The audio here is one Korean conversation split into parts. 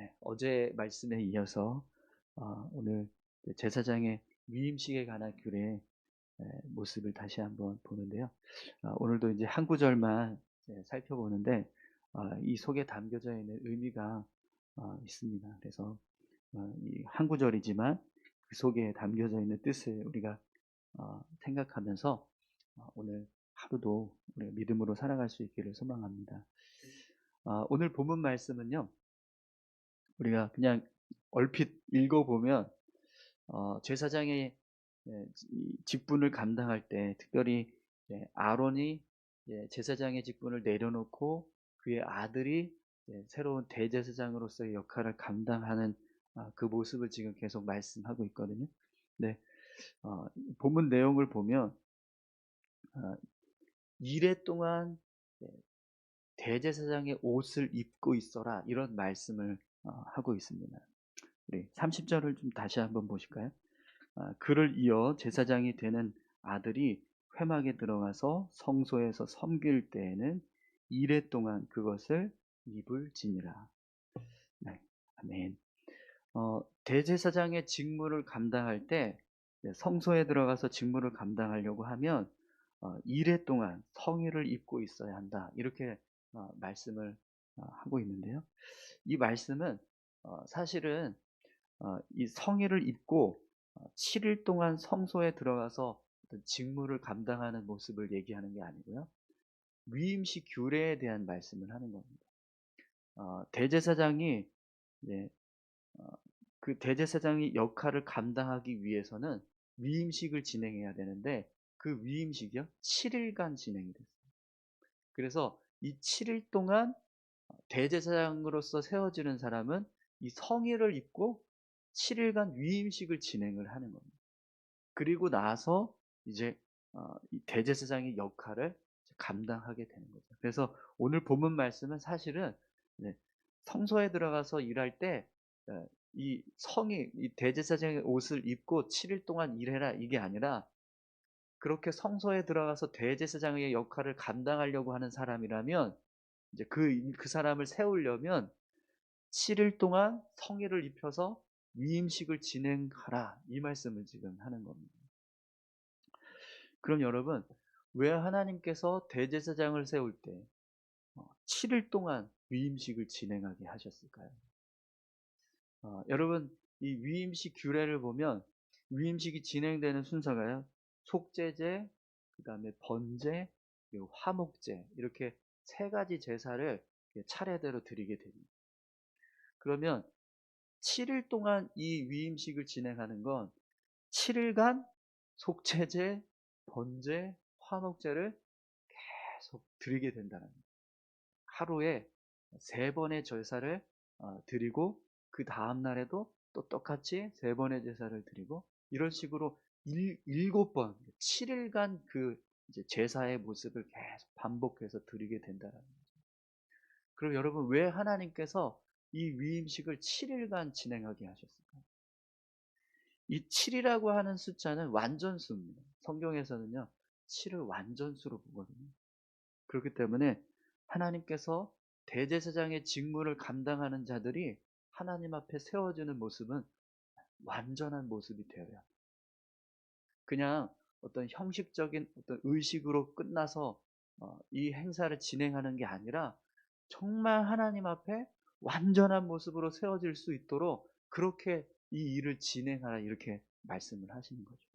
네, 어제 말씀에 이어서 어, 오늘 제사장의 위임식에 관한 규례의 모습을 다시 한번 보는데요. 어, 오늘도 이제 한 구절만 살펴보는데 어, 이 속에 담겨져 있는 의미가 어, 있습니다. 그래서 어, 이한 구절이지만 그 속에 담겨져 있는 뜻을 우리가 어, 생각하면서 어, 오늘 하루도 우리가 믿음으로 살아갈 수 있기를 소망합니다. 어, 오늘 본문 말씀은요. 우리가 그냥 얼핏 읽어보면 어, 제사장의 예, 직분을 감당할 때 특별히 예, 아론이 예, 제사장의 직분을 내려놓고 그의 아들이 새로운 대제사장으로서의 역할을 감당하는 아, 그 모습을 지금 계속 말씀하고 있거든요. 네, 어, 본문 내용을 보면 어, 이래 동안 대제사장의 옷을 입고 있어라 이런 말씀을 어, 하고 있습니다. 우리 30절을 좀 다시 한번 보실까요? 아, 그를 이어 제사장이 되는 아들이 회막에 들어가서 성소에서 섬길 때에는 이래 동안 그것을 입을 지니라. 네, 아멘. 어, 대제사장의 직무를 감당할 때 성소에 들어가서 직무를 감당하려고 하면 어, 이래 동안 성의를 입고 있어야 한다. 이렇게 어, 말씀을 어, 하고 있는데요. 이 말씀은 어, 사실은 어, 이 성의를 입고 7일 동안 성소에 들어가서 직무를 감당하는 모습을 얘기하는 게 아니고요. 위임식 규례에 대한 말씀을 하는 겁니다. 대제사장이 네, 그 대제사장이 역할을 감당하기 위해서는 위임식을 진행해야 되는데 그 위임식이요 7일간 진행이 됐어요. 그래서 이 7일 동안 대제사장으로서 세워지는 사람은 이 성의를 입고 7일간 위임식을 진행을 하는 겁니다. 그리고 나서 이제 어, 대제사장의 역할을 감당하게 되는 거죠. 그래서 오늘 본문 말씀은 사실은 성소에 들어가서 일할 때 이 성이 이 대제사장의 옷을 입고 7일 동안 일해라 이게 아니라 그렇게 성소에 들어가서 대제사장의 역할을 감당하려고 하는 사람이라면 이제 그, 그 사람을 세우려면 7일 동안 성의를 입혀서 위임식을 진행하라. 이 말씀을 지금 하는 겁니다. 그럼 여러분, 왜 하나님께서 대제사장을 세울 때 7일 어, 동안 위임식을 진행하게 하셨을까요? 어, 여러분, 이 위임식 규례를 보면 위임식이 진행되는 순서가요. 속죄제, 그 다음에 번제, 화목제 이렇게 세 가지 제사를 차례대로 드리게 됩니다. 그러면 7일 동안 이 위임식을 진행하는 건 7일간 속죄제, 번제, 화목제를 계속 드리게 된다는 거예요. 하루에 세 번의 제사를 어, 드리고 그 다음 날에도 또 똑같이 세 번의 제사를 드리고 이런 식으로 일, 곱 번, 7일간 그 제사의 모습을 계속 반복해서 드리게 된다는 거죠. 그럼 여러분 왜 하나님께서 이 위임식을 7일간 진행하게 하셨을까요? 이 7이라고 하는 숫자는 완전수입니다. 성경에서는요, 7을 완전수로 보거든요. 그렇기 때문에 하나님께서 대제사장의 직무를 감당하는 자들이 하나님 앞에 세워지는 모습은 완전한 모습이 되어야 그냥 어떤 형식적인 어떤 의식으로 끝나서 어, 이 행사를 진행하는 게 아니라 정말 하나님 앞에 완전한 모습으로 세워질 수 있도록 그렇게 이 일을 진행하라 이렇게 말씀을 하시는 거죠.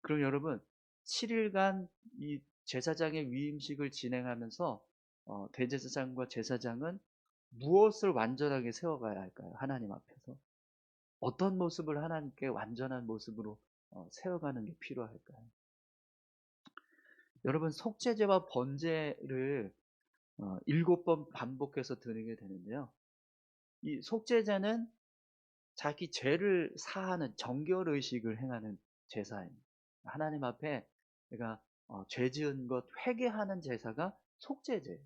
그럼 여러분 7일간 이 제사장의 위임식을 진행하면서 어, 대제사장과 제사장은 무엇을 완전하게 세워가야 할까요? 하나님 앞에서 어떤 모습을 하나님께 완전한 모습으로 어, 세워가는 게 필요할까요? 여러분 속죄제와 번제를 어, 일곱 번 반복해서 드리게 되는데요. 이 속죄제는 자기 죄를 사하는 정결 의식을 행하는 제사입니다. 하나님 앞에 내가 어, 죄 지은 것 회개하는 제사가 속죄제예요.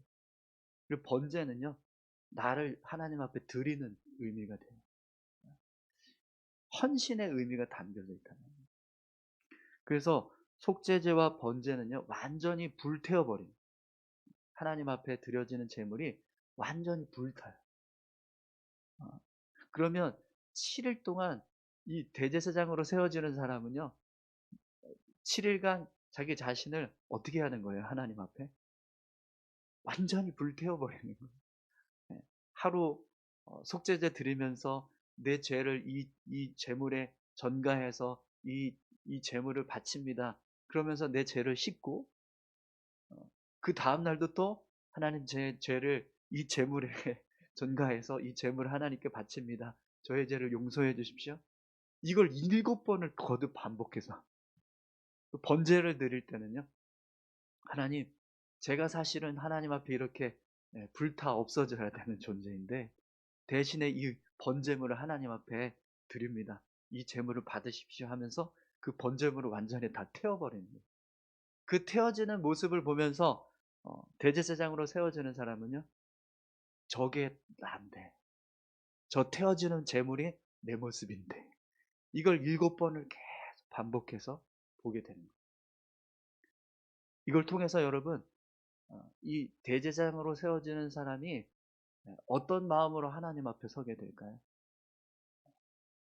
그리고 번제는요. 나를 하나님 앞에 드리는 의미가 돼요. 헌신의 의미가 담겨져 있다는. 그래서 속죄제와 번제는요, 완전히 불태워버린 하나님 앞에 드려지는 제물이 완전히 불타요. 그러면 7일 동안 이 대제사장으로 세워지는 사람은요. 7일간 자기 자신을 어떻게 하는 거예요? 하나님 앞에? 완전히 불태워버리는 거예요. 예, 하루 어, 속죄제 드리면서 내 죄를 이, 이 제물에 전가해서 이, 이 제물을 바칩니다. 그러면서 내 죄를 씻고 어, 그 다음 날도 또 하나님 제 죄를 이 제물에 전가해서 이 제물을 하나님께 바칩니다. 저의 죄를 용서해 주십시오. 이걸 일곱 번을 거듭 반복해서 또 번제를 드릴 때는요. 하나님, 제가 사실은 하나님 앞에 이렇게 예, 불타 없어져야 되는 존재인데 대신에 이 번제물을 하나님 앞에 드립니다. 이 제물을 받으십시오 하면서 그 번제물을 완전히 다 태워버리는 거예요. 그 태워지는 모습을 보면서 어, 대제사장으로 세워지는 사람은요. 저게 난데 저 태워지는 제물이 내 모습인데 이걸 일곱 번을 계속 반복해서 보게 되는 거예요. 이걸 통해서 여러분 어, 이 대제사장으로 세워지는 사람이 어떤 마음으로 하나님 앞에 서게 될까요?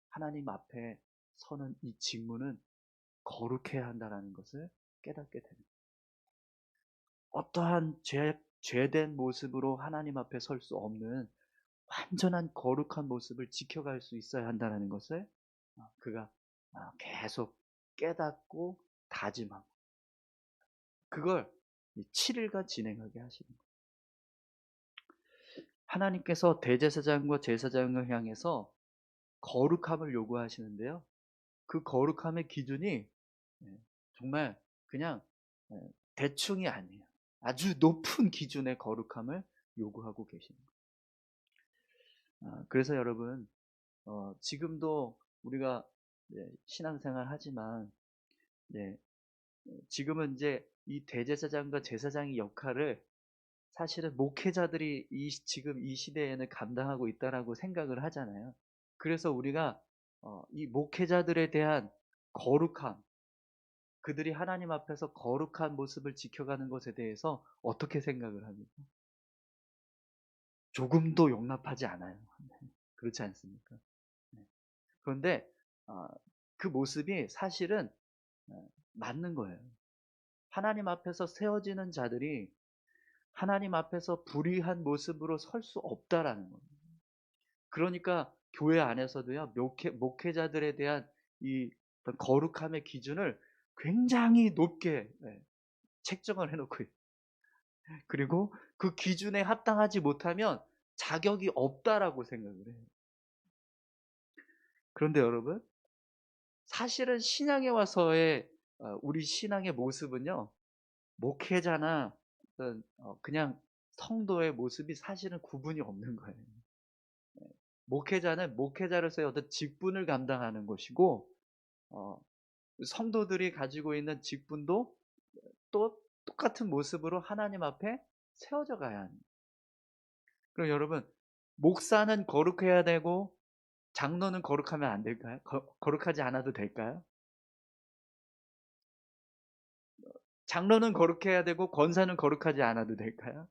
하나님 앞에 서는 이 직무는 거룩해야 한다는 것을 깨닫게 됩니다. 어떠한 죄, 죄된 모습으로 하나님 앞에 설 수 없는 완전한 거룩한 모습을 지켜갈 수 있어야 한다는 것을 어, 그가 어, 계속 깨닫고 다짐하고 그걸 7일간 진행하게 하시는 거예요. 하나님께서 대제사장과 제사장을 향해서 거룩함을 요구하시는데요. 그 거룩함의 기준이 예, 정말 그냥 예, 대충이 아니에요. 아주 높은 기준의 거룩함을 요구하고 거예요. 아, 그래서 여러분 어, 지금도 우리가 네, 신앙생활 하지만 네, 지금은 이제 이 대제사장과 제사장의 역할을 사실은 목회자들이 이 지금 이 시대에는 감당하고 있다라고 생각을 하잖아요. 그래서 우리가 어, 이 목회자들에 대한 거룩함, 그들이 하나님 앞에서 거룩한 모습을 지켜가는 것에 대해서 어떻게 생각을 합니까? 조금도 용납하지 않아요. 그렇지 않습니까? 네. 그런데 어, 그 모습이 사실은 어, 맞는 거예요. 하나님 앞에서 세워지는 자들이 하나님 앞에서 불의한 모습으로 설 수 없다라는 겁니다. 그러니까 교회 안에서도요 목회, 목회자들에 대한 이 거룩함의 기준을 굉장히 높게 네, 책정을 해놓고 그리고 그 기준에 합당하지 못하면 자격이 없다라고 생각을 해요. 그런데 여러분 사실은 신앙에 와서의 어, 우리 신앙의 모습은요 목회자나 어, 그냥 성도의 모습이 사실은 구분이 없는 거예요. 네. 목회자는 목회자로서의 어떤 직분을 감당하는 것이고 어, 성도들이 가지고 있는 직분도 또 똑같은 모습으로 하나님 앞에 세워져 가야 합니다. 그럼 여러분 목사는 거룩해야 되고 장로는 거룩하면 안 될까요? 거, 거룩하지 않아도 될까요? 장로는 거룩해야 되고 권사는 거룩하지 않아도 될까요?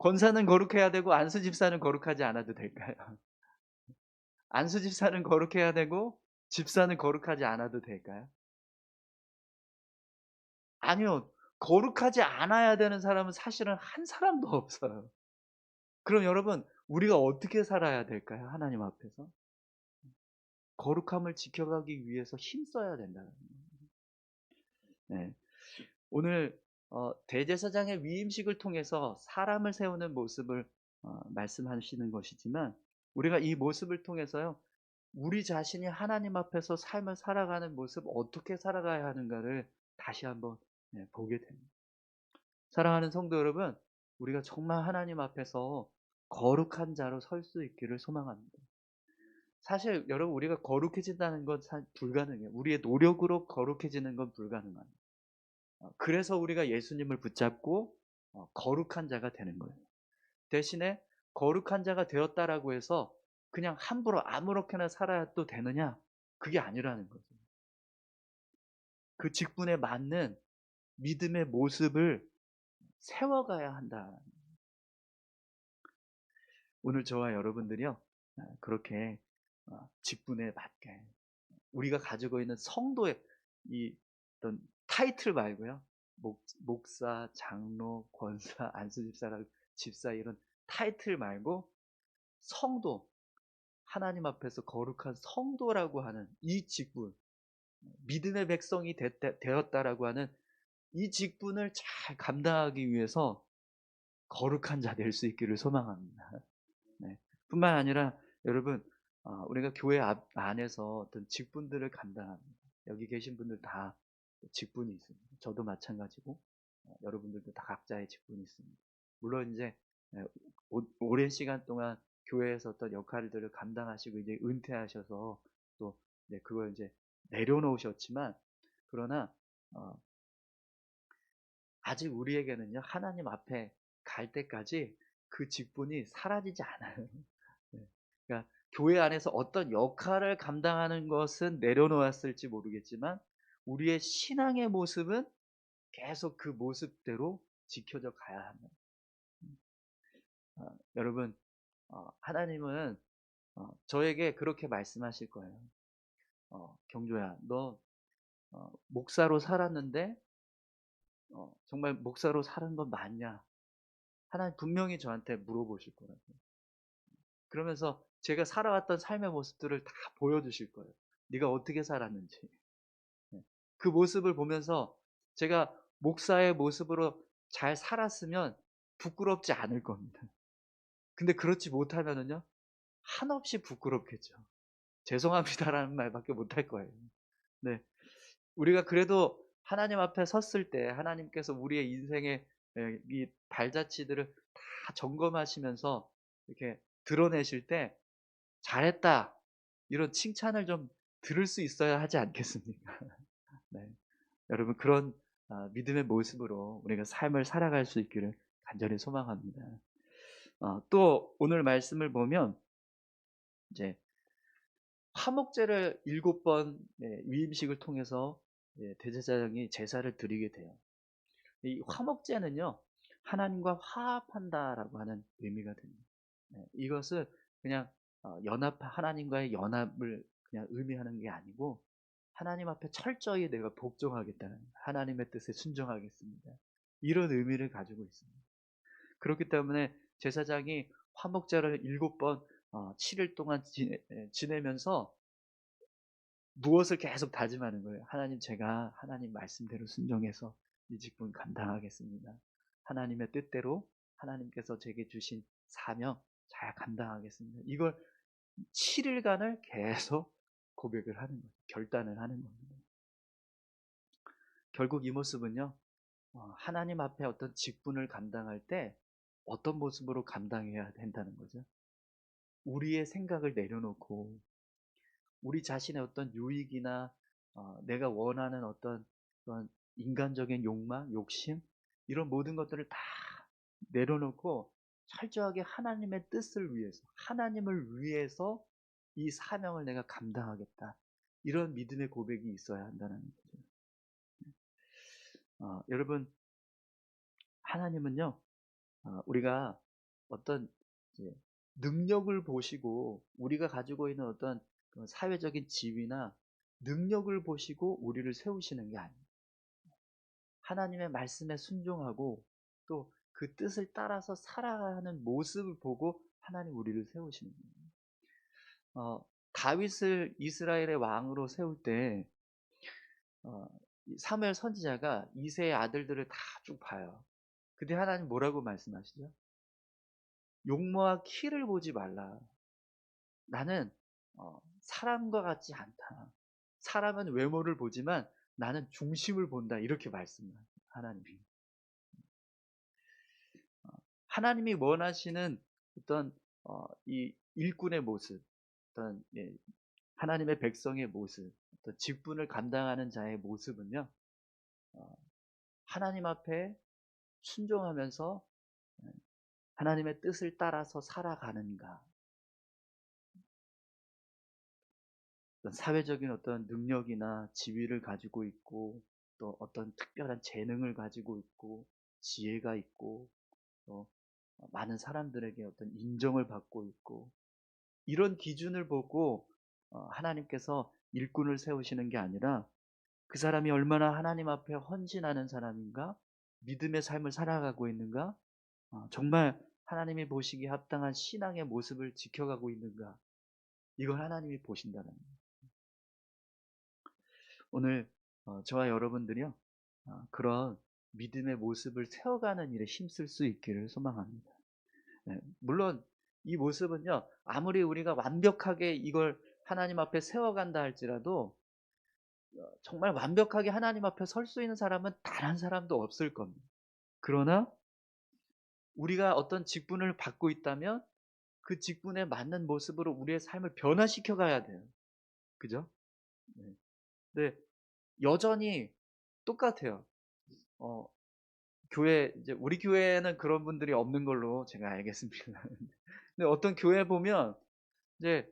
권사는 거룩해야 되고 안수 집사는 거룩하지 않아도 될까요? 안수 집사는 거룩해야 되고 집사는 거룩하지 않아도 될까요? 아니요. 거룩하지 않아야 되는 사람은 사실은 한 사람도 없어요. 그럼 여러분, 우리가 어떻게 살아야 될까요? 하나님 앞에서? 거룩함을 지켜가기 위해서 힘써야 된다는 거예요. 네. 오늘 어, 대제사장의 위임식을 통해서 사람을 세우는 모습을 어, 말씀하시는 것이지만 우리가 이 모습을 통해서요 우리 자신이 하나님 앞에서 삶을 살아가는 모습 어떻게 살아가야 하는가를 다시 한번 네, 보게 됩니다. 사랑하는 성도 여러분, 우리가 정말 하나님 앞에서 거룩한 자로 설 수 있기를 소망합니다. 사실 여러분 우리가 거룩해진다는 건 불가능해요. 우리의 노력으로 거룩해지는 건 불가능합니다. 어, 그래서 우리가 예수님을 붙잡고 어, 거룩한 자가 되는 거예요. 대신에 거룩한 자가 되었다라고 해서 그냥 함부로 아무렇게나 살아야 또 되느냐? 그게 아니라는 거죠. 그 직분에 맞는 믿음의 모습을 세워가야 한다. 오늘 저와 여러분들이요. 어, 그렇게 어, 직분에 맞게 우리가 가지고 있는 성도의 이 어떤 타이틀 말고요. 목, 목사, 장로, 권사, 안수집사라 집사 이런 타이틀 말고 성도 하나님 앞에서 거룩한 성도라고 하는 이 직분 믿음의 백성이 되, 되었다라고 하는 이 직분을 잘 감당하기 위해서 거룩한 자 될 수 있기를 소망합니다. 네. 뿐만 아니라 여러분 어, 우리가 교회 앞, 안에서 어떤 직분들을 감당합니다. 여기 계신 분들 다 직분이 있습니다. 저도 마찬가지고 어, 여러분들도 다 각자의 직분이 있습니다. 물론 이제 예, 오, 오랜 시간 동안 교회에서 어떤 역할들을 감당하시고 이제 은퇴하셔서 또 네, 그걸 이제 내려놓으셨지만 그러나 어, 아직 우리에게는요 하나님 앞에 갈 때까지 그 직분이 사라지지 않아요. 네. 그러니까 교회 안에서 어떤 역할을 감당하는 것은 내려놓았을지 모르겠지만 우리의 신앙의 모습은 계속 그 모습대로 지켜져 가야 합니다. 어, 여러분 어, 하나님은 어, 저에게 그렇게 말씀하실 거예요. 어, 경조야, 너 어, 목사로 살았는데 어, 정말 목사로 사는 건 맞냐? 하나님 분명히 저한테 물어보실 거라고. 그러면서 제가 살아왔던 삶의 모습들을 다 보여주실 거예요. 네가 어떻게 살았는지. 네. 그 모습을 보면서 제가 목사의 모습으로 잘 살았으면 부끄럽지 않을 겁니다. 근데 그렇지 못하면은요, 한없이 부끄럽겠죠. 죄송합니다라는 말밖에 못할 거예요. 네. 우리가 그래도 하나님 앞에 섰을 때 하나님께서 우리의 인생의 예, 이 발자취들을 다 점검하시면서 이렇게 드러내실 때 잘했다 이런 칭찬을 좀 들을 수 있어야 하지 않겠습니까? 네. 여러분 그런 아, 믿음의 모습으로 우리가 삶을 살아갈 수 있기를 간절히 소망합니다. 어, 또 오늘 말씀을 보면 이제 화목제를 일곱 번 네, 위임식을 통해서 네, 대제사장이 제사를 드리게 돼요. 이 화목제는요 하나님과 화합한다라고 하는 의미가 됩니다. 네, 이것은 그냥 어, 연합 하나님과의 연합을 그냥 의미하는 게 아니고 하나님 앞에 철저히 내가 복종하겠다는 하나님의 뜻에 순종하겠습니다. 이런 의미를 가지고 있습니다. 그렇기 때문에 제사장이 화목제를 일곱 번 어, 7일 동안 지내, 면서 무엇을 계속 다짐하는 거예요. 하나님 제가 하나님 말씀대로 순종해서 이 직분 감당하겠습니다. 하나님의 뜻대로 하나님께서 제게 주신 사명 잘 감당하겠습니다. 이걸 7일간을 계속 고백을 하는 거죠. 결단을 하는 겁니다. 결국 이 모습은요, 어, 하나님 앞에 어떤 직분을 감당할 때 어떤 모습으로 감당해야 된다는 거죠. 우리의 생각을 내려놓고 우리 자신의 어떤 유익이나 어, 내가 원하는 어떤 그런 인간적인 욕망, 욕심 이런 모든 것들을 다 내려놓고 철저하게 하나님의 뜻을 위해서 하나님을 위해서 이 사명을 내가 감당하겠다 이런 믿음의 고백이 있어야 한다는 거죠. 어, 여러분 하나님은요 어, 우리가 어떤 능력을 보시고 우리가 가지고 있는 어떤 사회적인 지위나 능력을 보시고 우리를 세우시는 게 아니에요. 하나님의 말씀에 순종하고 또 그 뜻을 따라서 살아가는 모습을 보고 하나님 우리를 세우시는 거예요. 어, 다윗을 이스라엘의 왕으로 세울 때 어, 사무엘 선지자가 이세의 아들들을 다 쭉 봐요. 근데 하나님 뭐라고 말씀하시죠? 용모와 키를 보지 말라. 나는 어, 사람과 같지 않다. 사람은 외모를 보지만 나는 중심을 본다. 이렇게 말씀을 하나님이. 어, 하나님이 원하시는 어떤 어, 이 일꾼의 모습, 어떤 예, 하나님의 백성의 모습, 어떤 직분을 감당하는 자의 모습은요. 어, 하나님 앞에 순종하면서 예, 하나님의 뜻을 따라서 살아가는가. 사회적인 어떤 능력이나 지위를 가지고 있고 또 어떤 특별한 재능을 가지고 있고 지혜가 있고 또 많은 사람들에게 어떤 인정을 받고 있고 이런 기준을 보고 어, 하나님께서 일꾼을 세우시는 게 아니라 그 사람이 얼마나 하나님 앞에 헌신하는 사람인가, 믿음의 삶을 살아가고 있는가, 어, 정말 하나님이 보시기에 합당한 신앙의 모습을 지켜가고 있는가, 이걸 하나님이 보신다는 거예요. 오늘 어, 저와 여러분들이요 어, 그런 믿음의 모습을 세워가는 일에 힘쓸 수 있기를 소망합니다. 네, 물론 이 모습은요 아무리 우리가 완벽하게 이걸 하나님 앞에 세워간다 할지라도 어, 정말 완벽하게 하나님 앞에 설 수 있는 사람은 단 한 사람도 없을 겁니다. 그러나 우리가 어떤 직분을 받고 있다면 그 직분에 맞는 모습으로 우리의 삶을 변화시켜 가야 돼요. 그죠? 네. 네. 여전히 똑같아요. 어, 교회, 이제 우리 교회에는 그런 분들이 없는 걸로 제가 알겠습니다. 근데 어떤 교회 보면 이제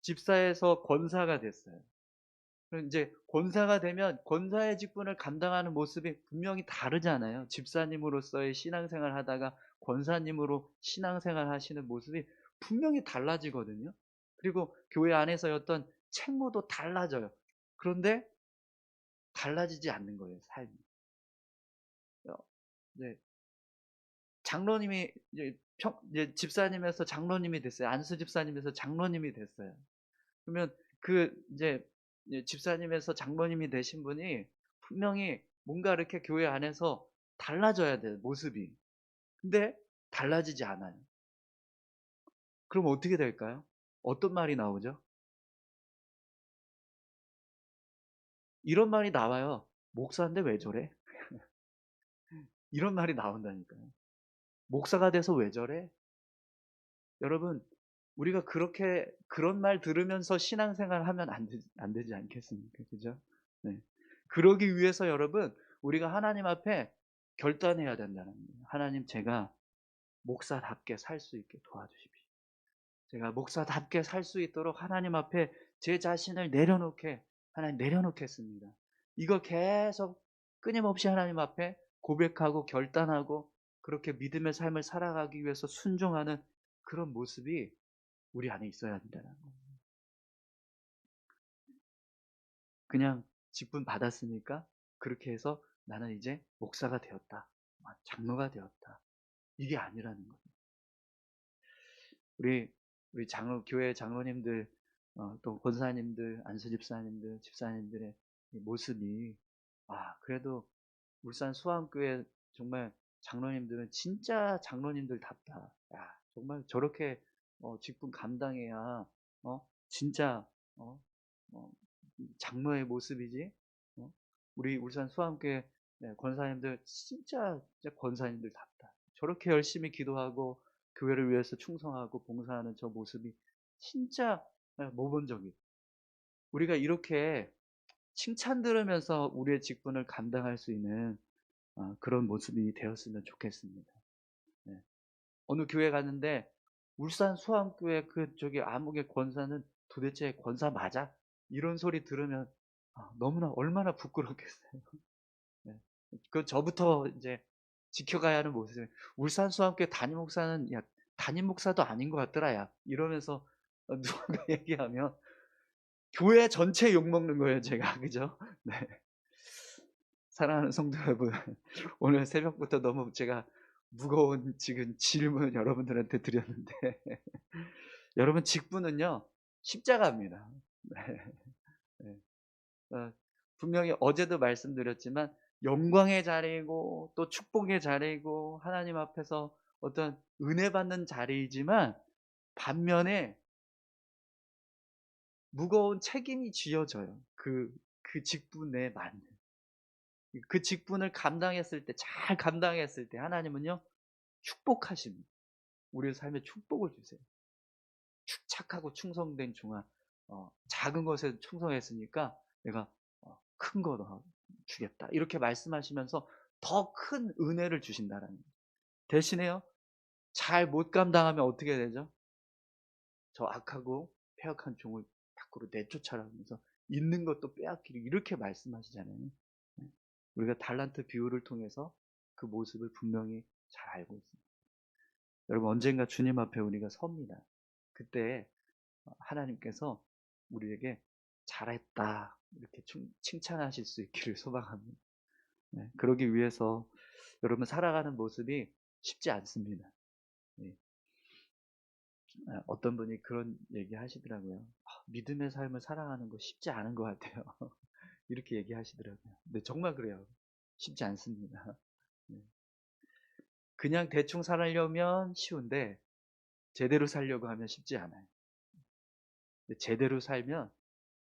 집사에서 권사가 됐어요. 이제 권사가 되면 권사의 직분을 감당하는 모습이 분명히 다르잖아요. 집사님으로서의 신앙생활 하다가 권사님으로 신앙생활 하시는 모습이 분명히 달라지거든요. 그리고 교회 안에서의 어떤 책무도 달라져요. 그런데 달라지지 않는 거예요, 삶이. 네. 장로님이 이제, 평, 이제 집사님에서 장로님이 됐어요. 안수 집사님에서 장로님이 됐어요. 그러면 그 이제 집사님에서 장로님이 되신 분이 분명히 뭔가 이렇게 교회 안에서 달라져야 돼요, 모습이. 근데 달라지지 않아요. 그럼 어떻게 될까요? 어떤 말이 나오죠? 이런 말이 나와요. 목사인데 왜 저래? 이런 말이 나온다니까요. 목사가 돼서 왜 저래? 여러분, 우리가 그렇게, 그런 말 들으면서 신앙생활 하면 안, 되, 안 되지 않겠습니까? 그죠? 네. 그러기 위해서 여러분, 우리가 하나님 앞에 결단해야 된다는 거예요. 하나님, 제가 목사답게 살 수 있게 도와주십시오. 제가 목사답게 살 수 있도록 하나님 앞에 제 자신을 내려놓게 하나님 내려놓겠습니다. 이거 계속 끊임없이 하나님 앞에 고백하고 결단하고 그렇게 믿음의 삶을 살아가기 위해서 순종하는 그런 모습이 우리 안에 있어야 된다는 거예요. 그냥 직분 받았으니까 그렇게 해서 나는 이제 목사가 되었다. 장로가 되었다. 이게 아니라는 거예요. 우리 우리 장로 교회 장로님들 어, 또 권사님들, 안수 집사님들, 집사님들의 모습이 아 그래도 울산 수암교회 정말 장로님들은 진짜 장로님들답다. 야 정말 저렇게 어, 직분 감당해야 어 진짜 어, 어, 장로의 모습이지. 어? 우리 울산 수암교회 네, 권사님들 진짜, 진짜 권사님들답다. 저렇게 열심히 기도하고 교회를 위해서 충성하고 봉사하는 저 모습이 진짜 예, 모범적이. 우리가 이렇게 칭찬 들으면서 우리의 직분을 감당할 수 있는 어, 그런 모습이 되었으면 좋겠습니다. 네. 어느 교회 갔는데 울산 수암교회 그 저기 암흑의 권사는 도대체 권사 맞아? 이런 소리 들으면 아, 너무나 얼마나 부끄럽겠어요. 네. 그 저부터 이제 지켜가야 하는 모습. 울산 수암교회 담임 목사는 야 담임 목사도 아닌 것 같더라 야 이러면서 어, 누가 얘기하면 교회 전체 욕 먹는 거예요, 제가. 그죠? 네. 사랑하는 성도 여러분, 오늘 새벽부터 너무 제가 무거운 지금 질문 여러분들한테 드렸는데, 여러분 직분은요, 십자가입니다. 네. 네. 어, 분명히 어제도 말씀드렸지만, 영광의 자리이고, 또 축복의 자리이고, 하나님 앞에서 어떤 은혜 받는 자리이지만, 반면에 무거운 책임이 쥐어져요. 그, 그 직분에 맞는. 그 직분을 감당했을 때, 잘 감당했을 때, 하나님은요, 축복하십니다. 우리의 삶에 축복을 주세요. 착하고 충성된 종아, 어, 작은 것에 충성했으니까 내가 어, 큰거 주겠다. 이렇게 말씀하시면서 더 큰 은혜를 주신다라는 거예요. 대신에요, 잘 못 감당하면 어떻게 되죠? 저 악하고 폐역한 종을 밖으로 내쫓아라면서 있는 것도 빼앗기를 이렇게 말씀하시잖아요. 네. 우리가 달란트 비유를 통해서 그 모습을 분명히 잘 알고 있습니다. 여러분 언젠가 주님 앞에 우리가 섭니다. 그때 어, 하나님께서 우리에게 잘했다 이렇게 칭- 칭찬하실 수 있기를 소망합니다. 네, 그러기 위해서 여러분 살아가는 모습이 쉽지 않습니다. 예. 아, 어떤 분이 그런 얘기 하시더라고요. "아, 믿음의 삶을 살아가는 거 쉽지 않은 것 같아요. 이렇게 얘기하시더라고요. 근데 정말 그래요. 쉽지 않습니다. 네. 그냥 대충 살려면 쉬운데 제대로 살려고 하면 쉽지 않아요. 제대로 살면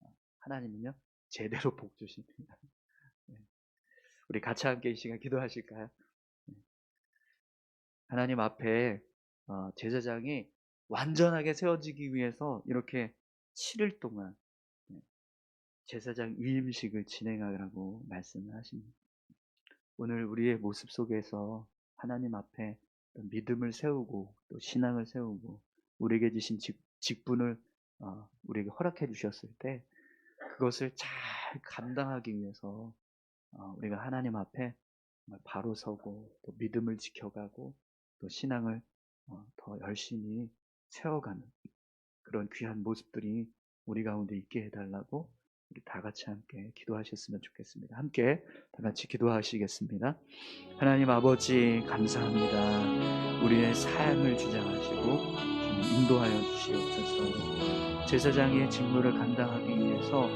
어, 하나님은요 제대로 복 주십니다. 네. 우리 같이 함께 이 시간 기도하실까요? 네. 하나님 앞에 어, 제사장이 완전하게 세워지기 위해서 이렇게 7일 동안 네, 제사장 위임식을 진행하라고 말씀을 하십니다. 오늘 우리의 모습 속에서 하나님 앞에 믿음을 세우고 또 신앙을 세우고 우리에게 주신 직, 직분을 어, 우리에게 허락해 주셨을 때 그것을 잘 감당하기 위해서 어, 우리가 하나님 앞에 바로 서고 또 믿음을 지켜가고 또 신앙을 어, 더 열심히 세워가는 그런 귀한 모습들이 우리 가운데 있게 해달라고 다 같이 함께 기도하셨으면 좋겠습니다. 함께 다 같이 기도하시겠습니다. 하나님 아버지 감사합니다. 우리의 삶을 주장하시고 인도하여 주시옵소서. 제사장의 직무를 감당하기 위해서